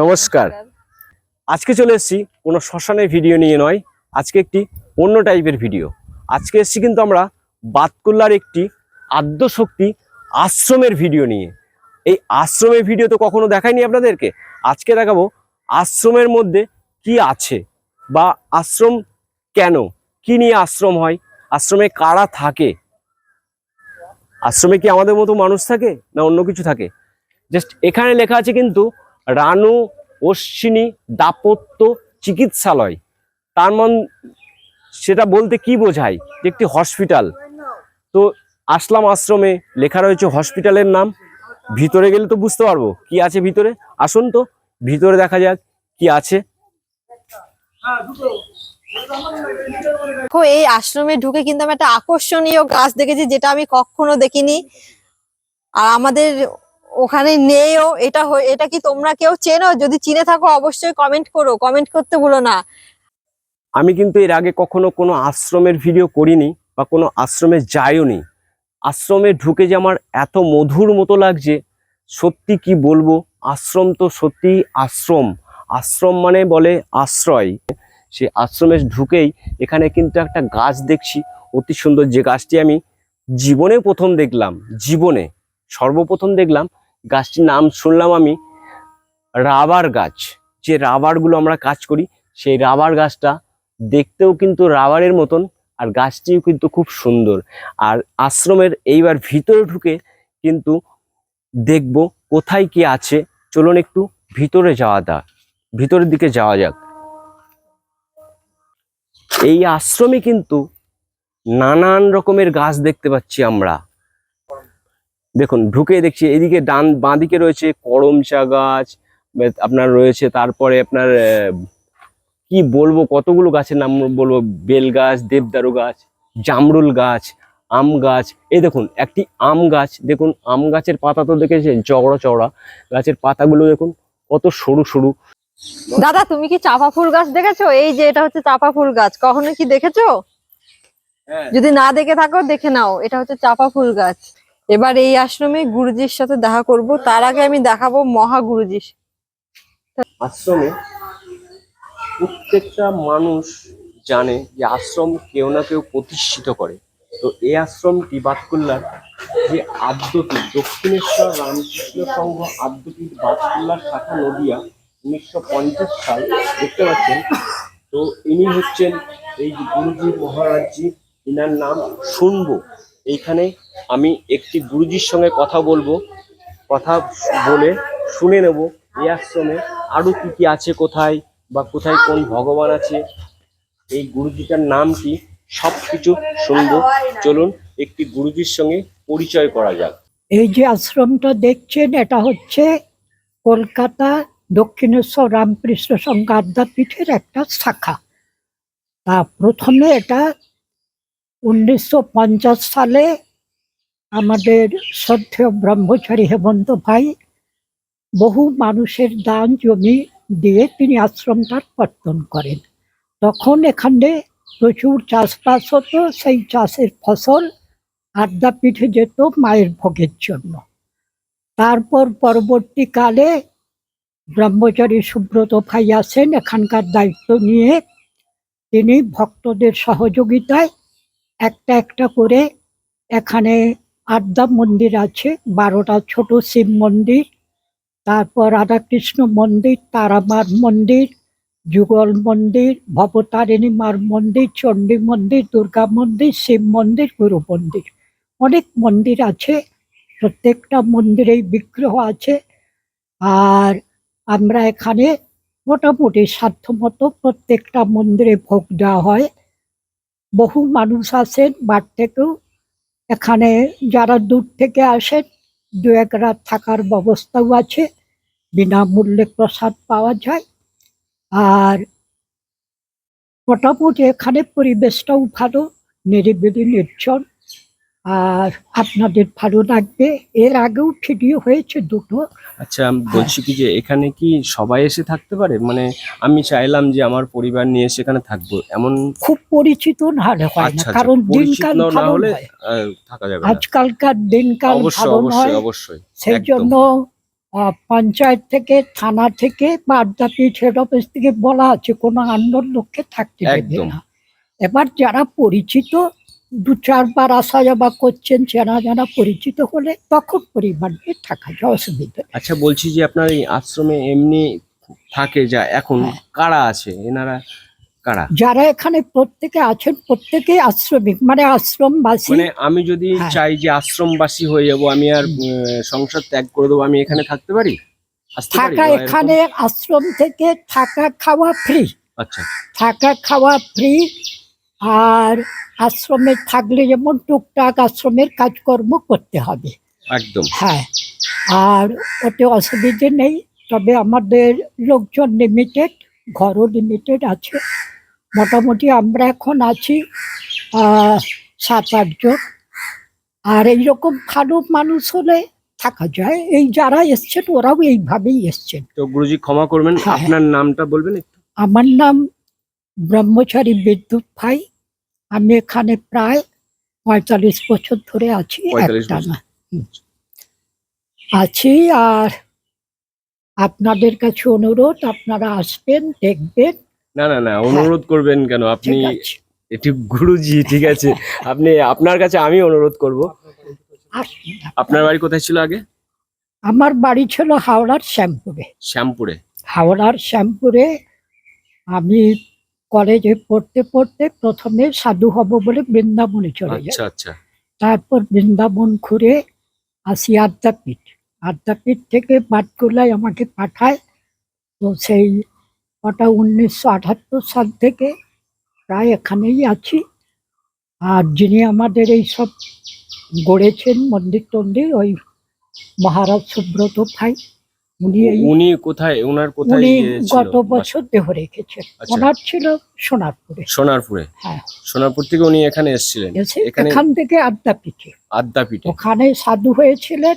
নমস্কার। আজকে চলে এসেছি কোনো শ্মশানের ভিডিও নিয়ে নয়, আজকে একটি অন্য টাইপের ভিডিও। আজকে এসেছি কিন্তু আমরা বাতকুল্লার একটি আদ্যশক্তি আশ্রমের ভিডিও নিয়ে। এই আশ্রমের ভিডিও তো কখনো দেখাইনি আপনাদেরকে। আজকে দেখাবো আশ্রমের মধ্যে কি আছে বা আশ্রম কেন? কি নিয়ে আশ্রম হয়? আশ্রমে কারা থাকে? আশ্রমে কি আমাদের মতো মানুষ থাকে না অন্য কিছু থাকে? জাস্ট এখানে লেখা আছে কিন্তু রানু, অশ্বিনী, দাপত্য, চিকিৎসালয়। তার মন, সেটা বলতে কি বোঝায়? একটি হসপিটাল। তো আসলাম আশ্রমে, লেখা রয়েছে হসপিটালের নাম। ভিতরে গেলে তো বুঝতে পারব কি আছে ভিতরে। আসুন তো, ভিতরে দেখা যাক কি আছে। এই আশ্রমে ঢুকে কিন্তু আমি একটা আকর্ষণীয় গাছ দেখেছি, যেটা আমি কখনো দেখিনি। আর আমাদের ওখানে নেইও এটা এটা কি তোমরা কেউ চেনো? যদি চিনে থাকো, অবশ্যই কমেন্ট করো। কমেন্ট করতে ভুলো না। আমি কিন্তু এর আগে কখনো কোনো আশ্রমের ভিডিও করিনি বা কোনো আশ্রমে যাইও নি আশ্রমে ঢুকে যে আমার এত মধুর মতো লাগছে, সত্যি কি বলব? আশ্রম তো সত্যি আশ্রম। আশ্রম মানে বলে আশ্রয়। সে আশ্রমে ঢুকেই এখানে কিন্তু একটা গাছ দেখছি, অতি সুন্দর যে গাছটি আমি জীবনে প্রথম দেখলাম, জীবনে সর্বপ্রথম দেখলাম। গাছটির নাম শুনলাম আমি, রাবার গাছ। যে রাবারগুলো আমরা কাজ করি, সেই রাবার গাছটা দেখতেও কিন্তু রাবারের মতন আর গাছটিও কিন্তু খুব সুন্দর। আর আশ্রমের এইবার ভিতরে ঢুকে কিন্তু দেখব কোথায় কি আছে। চলুন একটু ভিতরে যাওয়া যাক ভিতরের দিকে যাওয়া যাক। এই আশ্রমে কিন্তু নানান রকমের গাছ দেখতে পাচ্ছি আমরা। দেখুন ঢুকে দেখছি এদিকে ডান বাঁদিকে রয়েছে করমচা গাছ আপনার রয়েছে তারপরে আপনার কি বলব কতগুলো গাছের নাম বলব বেল গাছ দেবদারু গাছ জামরুল গাছ আম গাছ এই দেখুন একটি আম গাছ দেখুন আম গাছের পাতা তো দেখেছেন চওড়া চওড়া গাছের পাতাগুলো দেখুন কত সরু সরু। দাদা তুমি কি চাপা ফুল গাছ দেখেছ? এই যে এটা হচ্ছে চাপা ফুল গাছ কখনো কি দেখেছ? যদি না দেখে থাকো দেখে নাও এটা হচ্ছে চাপা ফুল গাছ। এবার এই আশ্রমে গুরুজির সাথে দেখা করব। তার আগে আমি দেখাবো মহা গুরুজির। আশ্রমে প্রত্যেকটা মানুষ জানে যে আশ্রম কেউ না কেউ প্রতিষ্ঠিত করে। তো এই আশ্রমটি বাতকুল্লার যে আদ্যপীঠ, দক্ষিণেশ্বর রামকৃষ্ণ সংঘ আদ্যপীঠ বাতকুল্লার শাখা নদিয়া উনিশশো পঞ্চাশ সাল, দেখতে পাচ্ছেন? তো ইনি হচ্ছেন এই গুরুজি মহারাজজি, ইনার নাম শুনব। এইখানে আমি একটি গুরুজির সঙ্গে কথা বলব, কথা বলে শুনে নেব এই আশ্রমে আরও কি কি আছে কোথায় বা কোথায় কোন ভগবান আছে, এই গুরুজিটার নাম কি সব কিছু শুনব। চলুন একটি গুরুজির সঙ্গে পরিচয় করা যাক। এই যে আশ্রমটা দেখছেন, এটা হচ্ছে কলকাতা দক্ষিণেশ্বর রামকৃষ্ণ সংঘ আদ্যাপীঠের একটা শাখা। তা প্রথমে এটা উনিশশো পঞ্চাশ সালে আমাদের শ্রদ্ধেয় ব্রহ্মচারী হেমন্ত ভাই বহু মানুষের দান জমি দিয়ে তিনি আশ্রমটার কর্তন করেন। তখন এখানে প্রচুর চাষবাস হতো, সেই চাষের ফসল আদ্যাপীঠে যেত মায়ের ভোগের জন্য। তারপর পরবর্তীকালে ব্রহ্মচারী সুব্রত ভাই আসেন, এখানকার দায়িত্ব নিয়ে। তিনি ভক্তদের সহযোগিতায় একটা একটা করে এখানে আদ্যা মন্দির আছে, বারোটা ছোট শিব মন্দির, তারপর রাধাকৃষ্ণ মন্দির, তারামার মন্দির, যুগল মন্দির, ভবতারিণী মার মন্দির, চণ্ডী মন্দির, দুর্গা মন্দির, শিব মন্দির, গুরু মন্দির। অনেক মন্দির আছে, প্রত্যেকটা মন্দিরেই বিগ্রহ আছে। আর আমরা এখানে মোটামুটি সাধ্যমতো প্রত্যেকটা মন্দিরে ভোগ দেওয়া হয়। বহু মানুষ আসেন বার থেকেও। এখানে যারা দূর থেকে আসেন, দু এক রাত থাকার ব্যবস্থাও আছে, বিনামূল্যে প্রসাদ পাওয়া যায়। আর মোটামুটি এখানে পরিবেশটাও ভালো, নিরিবিলি, নির্জন। আর আপনাদের ভালো লাগবে। এর আগেও ভিডিও হয়েছে দুটো। আচ্ছা বলছি কি যে এখানে কি সবাই এসে থাকতে পারে? মানে আমি চাইলাম যে আমার পরিবার নিয়ে সেখানে থাকব। এমন খুব পরিচিত না হলে হয় না। আচ্ছা আচ্ছা কারণ দিনকাল ভালো হলে থাকা যাবে আজকালকার দিনকাল অবশ্যই ভালো নয়। অবশ্যই অবশ্যই সেই জন্য পঞ্চায়েত থেকে থানা থেকে বা হেড অফিস থেকে বলা আছে কোনো আন্দোলন লোককে থাকতে দেবে না। এবার যারা পরিচিত দু চারবার আসা যাওয়া করছেন চেনা জানা পরিচিত হলে তখন পরিবার নিয়ে থাকা যায় অসুবিধা নেই। আচ্ছা বলছি যে আপনার এই আশ্রমে এমনি থাকে যা এখন হ্যাঁ। কারা আছে এনারা কারা যারা এখানে প্রত্যেকে আছেন প্রত্যেকে আশ্রমিক মানে আশ্রমবাসী মানে আমি যদি হ্যাঁ। চাই যে আশ্রমবাসী হয়ে যাব আমি আর সংসার ত্যাগ করে দেবো আমি এখানে থাকতে পারি আসতে পারি থাকা বা এরকম? এখানে আশ্রম থেকে থাকা খাওয়া ফ্রি আচ্ছা থাকা খাওয়া ফ্রি আর আশ্রমে থাকলে যেমন টুকটাক আশ্রমের কাজকর্ম করতে হবে। একদম। হ্যাঁ আর ওতে অসুবিধে নেই তবে আমাদের লোকজন লিমিটেড ঘরও লিমিটেড আছে। মোটামুটি আমরা এখন আছি সাত আটজন আর এইরকম ভালো মানুষ হলে থাকা যায় এই যারা এসছেন ওরাও এইভাবেই এসছেন। তো গুরুজি ক্ষমা করবেন হ্যাঁ। আপনার নামটা বলবেন একটু? আমার নাম ব্রহ্মচারী বিদ্যুৎ ভাই। আমি এখানে প্রায় পঁয়তাল্লিশ বছর ধরে আছি 45 একটানা হুম। আছি আর আপনাদের কাছে অনুরোধ আপনারা আসবেন দেখবেন। না না না অনুরোধ করবেন কেন? আপনি এটি গুরুজি ঠিক আছে। আপনি আপনার কাছে আমি অনুরোধ করব। আপনার বাড়ি কোথায় ছিল আগে? আমার বাড়ি ছিল হাওড়ার শ্যামপুরে। শ্যামপুরে। হাওড়ার শ্যামপুরে আমি কলেজে পড়তে পড়তে প্রথমে সাধু হব বলে বৃন্দাবনে চলে যাই আচ্ছা আচ্ছা। তারপর বৃন্দাবন ঘুরে আসি আদ্যাপীঠ। আদ্যাপীঠ থেকে পাটকুলায় আমাকে পাঠায়। তো সেই ওটা উনিশশো আঠাত্তর সাল থেকে প্রায় এখানেই আছি। আর যিনি আমাদের এই সব গড়েছেন মন্দির টন্দির ওই মহারাজ সুব্রত ভাই। উনি উনি কোথায়? ওনার কোথায় উনি গত বছর দেহ রেখেছেন আচ্ছা। ওনার ছিল সোনারপুরে। সোনারপুরে। হ্যাঁ। সোনারপুর থেকে উনি এখানে এসেছিলেন। এসে এখান থেকে আদ্যাপীঠে। আদ্যাপীঠে। ওখানে সাধু হয়েছিলেন।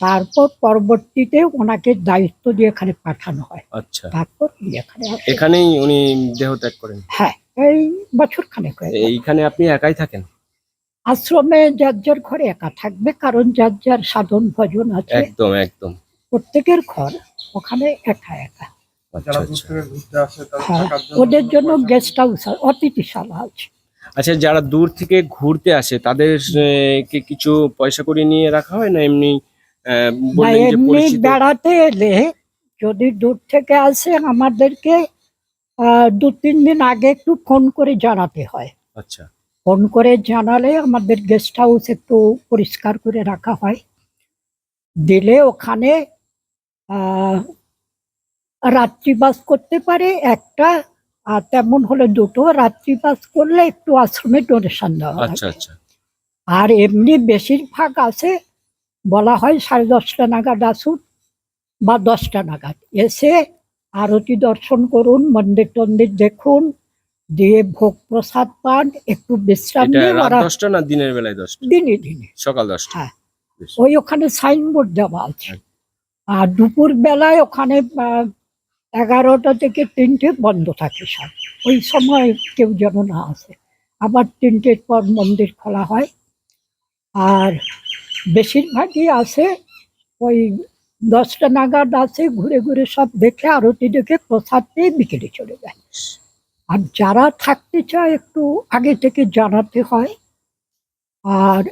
তারপর পরবর্তীতে ওনাকে দায়িত্ব দিয়ে এখানে পাঠানো হয়। আচ্ছা। তারপর এখানে এখানেই উনি দেহ ত্যাগ করেন? হ্যাঁ এই বছর খানেক এইখানে আপনি একাই থাকেন? আশ্রমে যার যার ঘরে একা থাকবে কারণ যার যার সাধন ভজন আছে। একদম একদম। প্রত্যেকের ঘর ওখানে একা একা। আচ্ছা আচ্ছা। হ্যাঁ ওদের জন্য গেস্ট হাউস অতিথিশালা আছে আচ্ছা যারা দূর থেকে ঘুরতে আসে তাদের কে কিছু পয়সা করে নিয়ে রাখা হয় না এমনি এমনি বেড়াতে এলে যদি দূর থেকে আসে আমাদেরকে আহ, দু তিন দিন আগে একটু ফোন করে জানাতে হয়। আচ্ছা। ফোন করে জানালে আমাদের গেস্ট হাউস একটু পরিষ্কার করে রাখা হয়। দিলে ওখানে রাত্রিবাস করতে পারে একটা আর তেমন হলে দুটো। রাত্রিবাস করলে একটু আশ্রমে ডোনেশন দেওয়া আচ্ছা আচ্ছা। আর এমনি বেশিরভাগ আছে বলা হয় সাড়ে দশটা নাগাদ আসুন বা দশটা নাগাদ। এসে আরতি দর্শন করুন মন্দির টন্দির দেখুন দিয়ে ভোগ প্রসাদ পান একটু বিশ্রাম নিয়ে দশটা না দিনের বেলায় দশটা? দিনে দিনে সকাল দশটা। হ্যাঁ। ওই ওখানে সাইনবোর্ড দেওয়া আছে। আচ্ছা। আর দুপুর বেলায় ওখানে এগারোটা থেকে তিনটে বন্ধ থাকে সব। ওই সময় কেউ যেন না আসে। আবার তিনটের পর মন্দির খোলা হয়। আর বেশিরভাগই আসে ওই দশটা নাগাদ আসে, ঘুরে ঘুরে সব দেখে আরতি দেখে প্রসাদ পেয়ে বিকেলে চলে যায়। আর যারা থাকতে চায় একটু আগে থেকে জানাতে হয়। আর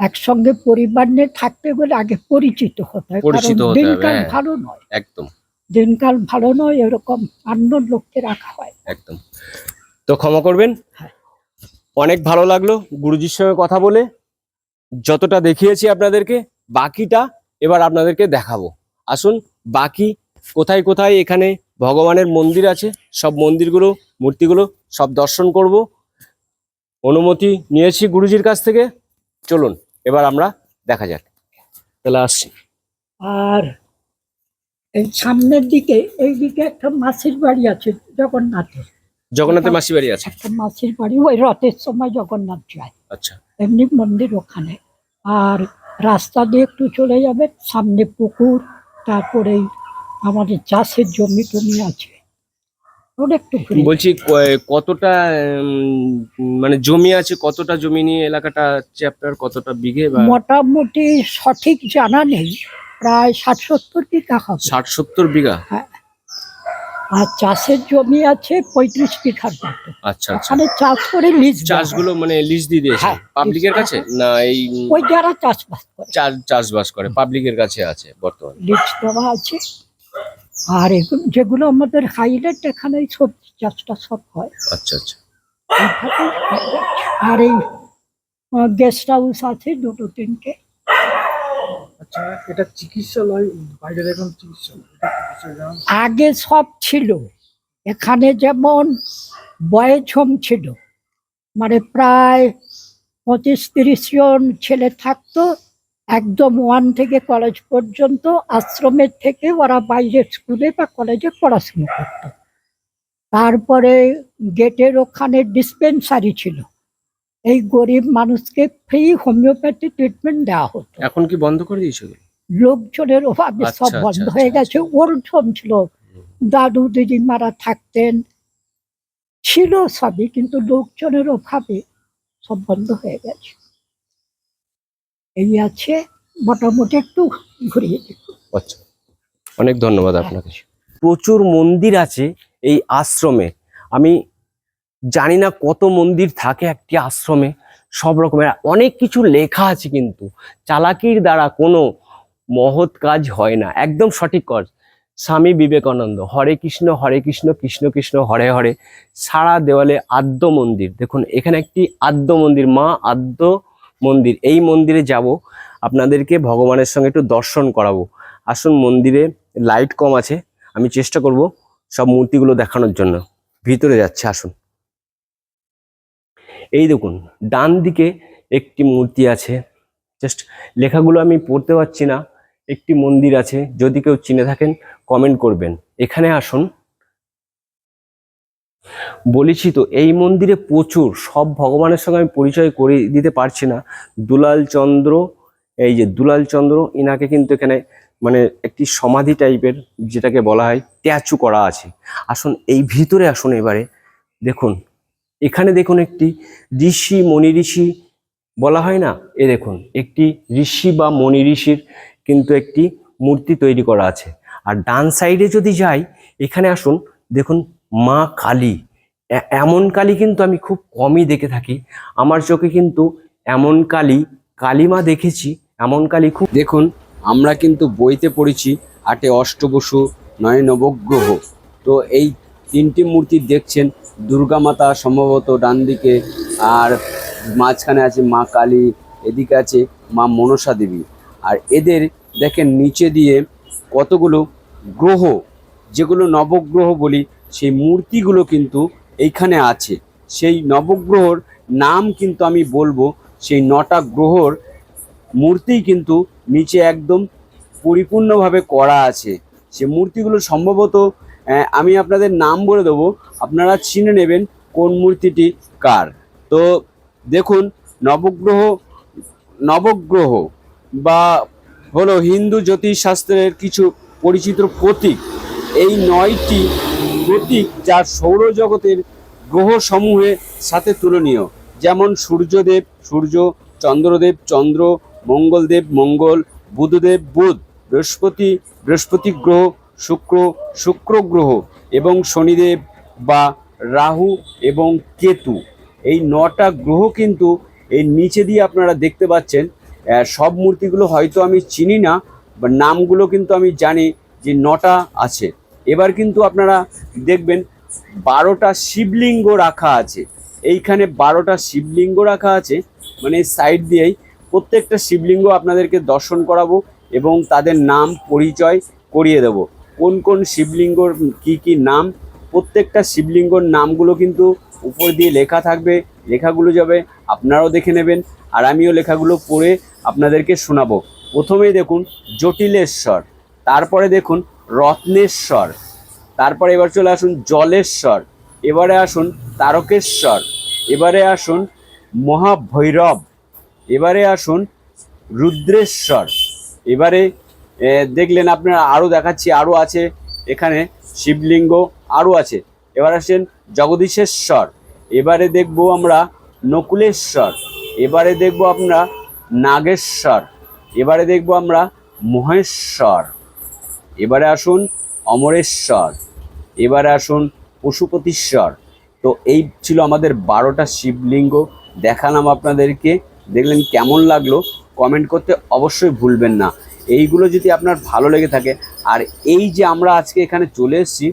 একসঙ্গে পরিবার নিয়ে থাকতে গেলে আগে পরিচিত হতে হয় পরিচিত কারণ হতে হবে, দিনকাল হ্যাঁ। ভালো নয়। একদম। দিনকাল ভালো নয় এরকম অন্য লোককে রাখা হয়। একদম। তো ক্ষমা করবেন? হ্যাঁ। অনেক ভালো লাগল গুরুজির সঙ্গে কথা বলে। যতটা দেখিয়েছি আপনাদেরকে বাকিটা এবার আপনাদেরকে দেখাবো। আসুন বাকি কোথায় কোথায় এখানে ভগবানের মন্দির আছে সব মন্দিরগুলো মূর্তিগুলো সব দর্শন করব। অনুমতি নিয়েছি গুরুজির কাছ থেকে। চলুন এবার আমরা দেখা যাক। তাহলে আসছি। আর এই সামনের দিকে এই দিকে একটা মাসির বাড়ি আছে জগন্নাথের। জগন্নাথের মাসি বাড়ি আছে? একটা মাসির বাড়ি ওই রথের সময় জগন্নাথ যায়। আচ্ছা। এমনি মন্দির ওখানে। আর রাস্তা দিয়ে একটু চলে যাবে সামনে পুকুর তারপরে আমাদের চাষের জমি টমি আছে। ওটা একটু ঘুরে বলছি কতটা মানে জমি আছে কতটা জমি নিয়ে এলাকাটা আপনার? কতটা বিঘে বা মোটামুটি সঠিক জানা নেই প্রায় ষাট সত্তর বিঘা হবে। ষাট সত্তর বিঘা? আর চাষের জমি আছে পঁয়ত্রিশ বিঘার মতো। আচ্ছা আচ্ছা। ওখানে চাষ করে লিজ চাষগুলো মানে লিজ দিয়ে দিয়েছে হ্যাঁ, পাবলিকের কাছে? না এই ওই যারা চাষবাস করে। চাষবাস করে পাবলিকের কাছে আছে বর্তমানে? লিজ দেওয়া আছে। আর এগুলো যেগুলো আমাদের হাইলাইট এখানে সবজি চাষটা সব হয়। আচ্ছা আচ্ছা। আর এই গেস্ট হাউস আছে দুটো তিনটে। আচ্ছা এটা চিকিৎসালয় বাইরের এখন চিকিৎসালয়? আগে সব ছিল। এখানে যেমন বয়েজ হোম ছিল। মানে প্রায় পঁচিশ তিরিশ জন ছেলে থাকতো। একদম ওয়ান থেকে কলেজ পর্যন্ত আশ্রমের থেকে ওরা বাইরে স্কুলে বা কলেজে পড়াশুনো করতো। তারপরে গেটের ওখানে ডিসপেন্সারি ছিল। এই গরিব মানুষকে ফ্রি হোমিওপ্যাথি ট্রিটমেন্ট দেওয়া হতো। এখন কি বন্ধ করে দিয়েছে লোকজনের অভাবে আচ্ছা, সব আচ্ছা, বন্ধ আচ্ছা, হয়ে। গেছে। হোম ছিল। দাদু দিদিমারা থাকতেন। ছিল সবই কিন্তু লোকজনের অভাবে সব বন্ধ হয়ে গেছে। এই আছে মোটামুটি একটু ঘুরিয়ে আচ্ছা অনেক ধন্যবাদ আপনাকে। প্রচুর মন্দির আছে এই আশ্রমে। আমি জানি না কত মন্দির থাকে একটি আশ্রমে সব রকমের। অনেক কিছু লেখা আছে কিন্তু চালাকির দ্বারা কোনো মহৎ কাজ হয় না। একদম সঠিক কাজ। স্বামী বিবেকানন্দ হরে কৃষ্ণ হরে কৃষ্ণ কৃষ্ণ কৃষ্ণ হরে হরে সারা দেওয়ালে আদ্য মন্দির। দেখুন এখানে একটি আদ্য মন্দির মা আদ্য মন্দির। এই মন্দিরে যাব, আপনাদেরকে ভগবানের সঙ্গে একটু দর্শন করাবো। আসুন, মন্দিরে লাইট কম আছে, আমি চেষ্টা করব সব মূর্তিগুলো দেখানোর জন্য। ভিতরে যাচ্ছে, আসুন। এই দেখুন, ডান দিকে একটি মূর্তি আছে। জাস্ট লেখাগুলো আমি পড়তে পারছি না, একটি মন্দির আছে। যদি কেউ চিনে থাকেন কমেন্ট করবেন। এখানে আসুন বলেছি তো, এই মন্দিরে প্রচুর, সব ভগবানের সঙ্গে আমি পরিচয় করে দিতে পারছি না। দুলাল চন্দ্র, এই যে দুলাল চন্দ্র, ইনাকে কিন্তু এখানে মানে একটি সমাধি টাইপের যেটাকে বলা হয়, ট্যাচু করা আছে। আসুন, এই ভিতরে আসুন এবারে। দেখুন, এখানে দেখুন একটি ঋষি, মণি ঋষি বলা হয় না? এ দেখুন, একটি ঋষি বা মণি ঋষির কিন্তু একটি মূর্তি তৈরি করা আছে। আর ডান সাইডে যদি যাই, এখানে আসুন, দেখুন মা কালী। এমন কালী কিন্তু আমি খুব কমই দেখে থাকি। আমার চোখে কিন্তু এমন কালী কালীমা দেখেছি, এমন কালী খুব দেখুন, আমরা কিন্তু বইতে পড়েছি, আটে অষ্টবসু নয় নবগ্রহ। তো এই তিনটি মূর্তি দেখছেন, দুর্গা মাতা সম্ভবত ডান দিকে, আর মাঝখানে আছে মা কালী, এদিকে আছে মা মনসা দেবী। আর এদের দেখেন নিচে দিয়ে কতগুলো গ্রহ, যেগুলো নবগ্রহ বলি সেই মূর্তিগুলো কিন্তু এইখানে আছে। সেই নবগ্রহর নাম কিন্তু আমি বলব, সেই নটা গ্রহর মূর্তি কিন্তু নিচে একদম পরিপূর্ণভাবে করা আছে। সে মূর্তিগুলো সম্ভবত আমি আপনাদের নাম বলে দেবো, আপনারা চিনে নেবেন কোন মূর্তিটি কার। তো দেখুন, নবগ্রহ নবগ্রহ বা হলো হিন্দু জ্যোতিষশাস্ত্রের কিছু পরিচিত প্রতীক, এই নয়টি প্রতীক যা সৌরজগতের গ্রহ সমূহের সাথে তুলনীয়। যেমন সূর্যদেব, সূর্য, চন্দ্রদেব, চন্দ্র, মঙ্গলদেব, মঙ্গল, বুধদেব, বুধ, বৃহস্পতি বৃহস্পতি গ্রহ, শুক্র শুক্র গ্রহ এবং শনিদেব বা রাহু এবং কেতু। এই নটা গ্রহ কিন্তু এই নিচে দিয়ে আপনারা দেখতে পাচ্ছেন। সব মূর্তিগুলো হয়তো আমি চিনি না, বা নামগুলো কিন্তু আমি জানি যে নটা আছে। এবার কিন্তু আপনারা দেখবেন বারোটা শিবলিঙ্গ রাখা আছে। এইখানে বারোটা শিবলিঙ্গ রাখা আছে। মানে সাইড দিয়েই প্রত্যেকটা শিবলিঙ্গ আপনাদেরকে দর্শন করাবো এবং তাদের নাম পরিচয় করিয়ে দেব। কোন কোন শিবলিঙ্গর কি কি নাম, প্রত্যেকটা শিবলিঙ্গর নামগুলো কিন্তু উপর দিয়ে লেখা থাকবে, লেখাগুলো যাবে আপনারাও দেখে নেবেন আর আমিও লেখাগুলো পড়ে আপনাদেরকে শোনাবো। প্রথমেই দেখুন জটিলেশ্বর, তারপরে দেখুন রত্নেশ্বর। তারপরে এবার চলে আসুন জলেশ্বর। এবারে আসুন তারকেশ্বর। এবারে আসুন মহাভৈরব। এবারে আসুন রুদ্রেশ্বর। এবারে দেখলেন আপনারা আরও দেখাচ্ছি আরও আছে এখানে শিবলিঙ্গ আরও আছে। এবার আসেন জগদীশেশ্বর। এবারে দেখব আমরা নকুলেশ্বর। এবারে দেখব আমরা নাগেশ্বর। এবারে দেখব আমরা মহেশ্বর। এবারে আসুন অমরেশ্বর, এবারে আসুন পশুপতিশ্বর। তো এই ছিল আমাদের বারোটা শিবলিঙ্গ, দেখালাম আপনাদেরকে, দেখলেন কেমন লাগল কমেন্ট করতে অবশ্যই ভুলবেন না। এইগুলো যদি আপনার ভালো লেগে থাকে, আর এই যে আমরা আজকে এখানে চলে এসেছি,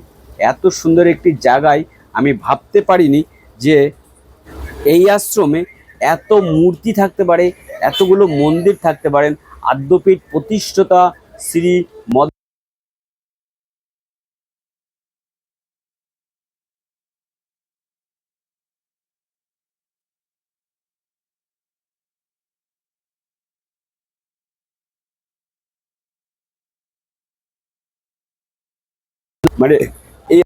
এত সুন্দর একটি জায়গায়, আমি ভাবতে পারিনি যে এই আশ্রমে এত মূর্তি থাকতে পারে, এতগুলো মন্দির থাকতে পারেন আদ্যপীঠ প্রতিষ্ঠাতা শ্রী মদ মানে এই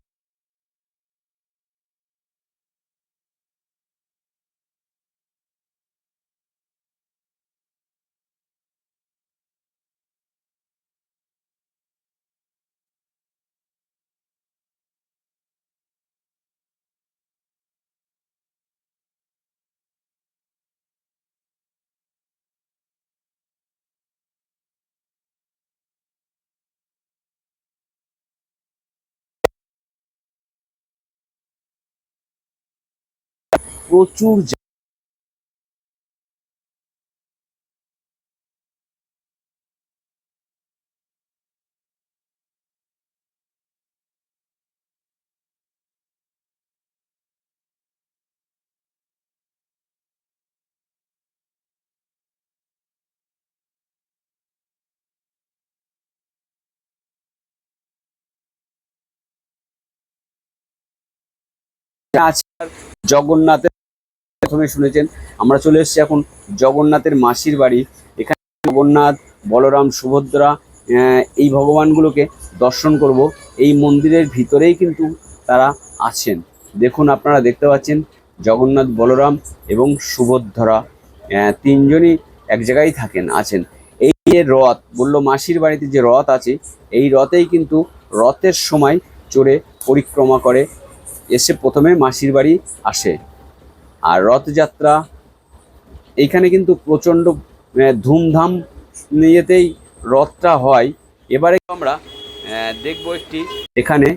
প্রচুর আছে জগন্নাথের প্রথমে শুনেছেন, আমরা চলে এসেছি এখন জগন্নাথের মাসির বাড়ি। এখানে জগন্নাথ, বলরাম, সুভদ্রা এই ভগবানগুলোকে দর্শন করব। এই মন্দিরের ভিতরেই কিন্তু তারা আছেন। দেখুন, আপনারা দেখতে পাচ্ছেন জগন্নাথ, বলরাম এবং সুভদ্রা তিনজনই এক জায়গায় থাকেন, আছেন। এই যে রথ, বলল মাসির বাড়িতে যে রথ আছে, এই রথেই কিন্তু রথের সময় চড়ে পরিক্রমা করে, এসে প্রথমে মাসির বাড়ি আসে। আর রথযাত্রা, এইখানে কিন্তু প্রচণ্ড ধুমধাম নিয়েতেই রথটা হয়। এবারে আমরা দেখব একটি, এখানে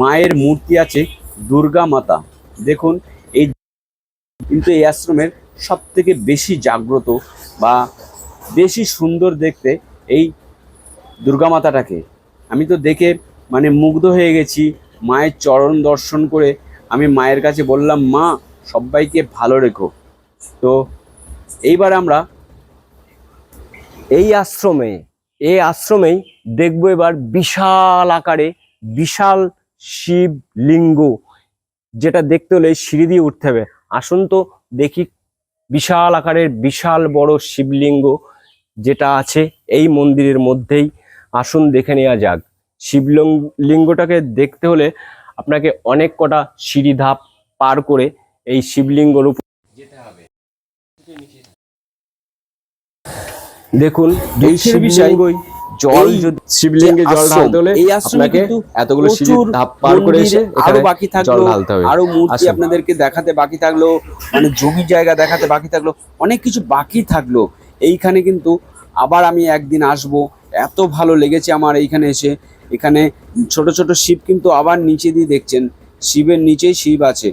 মায়ের মূর্তি আছে, দুর্গা মাতা। দেখুন, এই কিন্তু এই আশ্রমের সব থেকে বেশি জাগ্রত বা বেশি সুন্দর দেখতে এই দুর্গা মাতাটাকে। আমি তো দেখে মানে মুগ্ধ হয়ে গেছি, মায়ের চরণ দর্শন করে আমি মায়ের কাছে বললাম, মা সবাইকে ভালো রেখো। তো এইবার আমরা এই আশ্রমে, এই আশ্রমেই দেখব এবার বিশাল আকারে বিশাল শিব লিঙ্গ, যেটা দেখতে হলে সিঁড়ি দিয়ে উঠতে হবে। আসুন তো দেখি বিশাল আকারের বিশাল বড় শিবলিঙ্গ যেটা আছে এই মন্দিরের মধ্যেই। আসুন দেখে নেওয়া যাক। শিবলিঙ্গ লিঙ্গটাকে দেখতে হলে আপনাকে অনেক কটা সিঁড়ি ধাপ পার করে এই শিবলিঙ্গর উপর যেতে হবে। দেখুন এই শিবলিঙ্গই জল যদি শিবলিঙ্গে জল ঢালতে হলে এই আপনাকে কিন্তু এতগুলো সিঁড়ি ধাপ পার করে এসে আরও বাকি থাকল আরও মূর্তি। আপনাদেরকে দেখাতে বাকি থাকল মানে জমি জায়গা দেখাতে বাকি থাকল অনেক কিছু বাকি থাকল। এইখানে কিন্তু আবার আমি একদিন আসব এত ভালো লেগেছে আমার এইখানে এসে। এখানে ছোট ছোট শিব কিন্তু আবার নিচে দিয়ে দেখছেন শিবের নিচেই শিব আছে।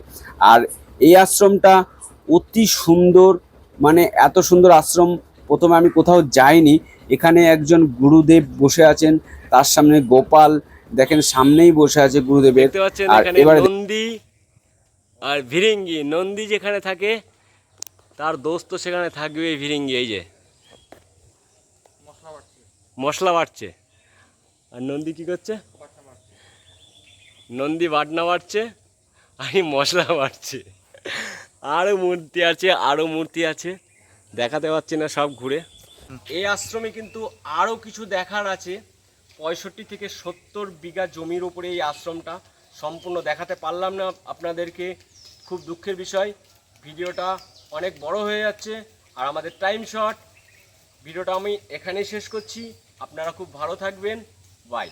আর এই আশ্রমটা অতি সুন্দর মানে এত সুন্দর আশ্রম প্রথমে আমি কোথাও যাইনি। এখানে একজন গুরুদেব বসে আছেন তার সামনে গোপাল দেখেন সামনেই বসে আছে গুরুদেবের আর এবারে- নন্দী আর ভিরিঙ্গি। নন্দী যেখানে থাকে তার দোস্ত সেখানে থাকবে এই ভিরিঙ্গি এই যে। মশলা বাড়ছে। আর নন্দী কি করছে? নন্দী বাটনা বাড়ছে আমি মশলা বাটছে আরও মূর্তি আছে আরও মূর্তি আছে। দেখাতে পাচ্ছি না, সব ঘুরে। এই আশ্রমে কিন্তু আরও কিছু দেখার আছে। পঁয়ষট্টি থেকে সত্তর বিঘা জমির ওপরে এই আশ্রমটা সম্পূর্ণ দেখাতে পারলাম না আপনাদেরকে। খুব দুঃখের বিষয়, ভিডিওটা অনেক বড় হয়ে যাচ্ছে আর আমাদের টাইম শর্ট ভিডিওটা আমি এখানেই শেষ করছি। আপনারা খুব ভালো থাকবেন। বাই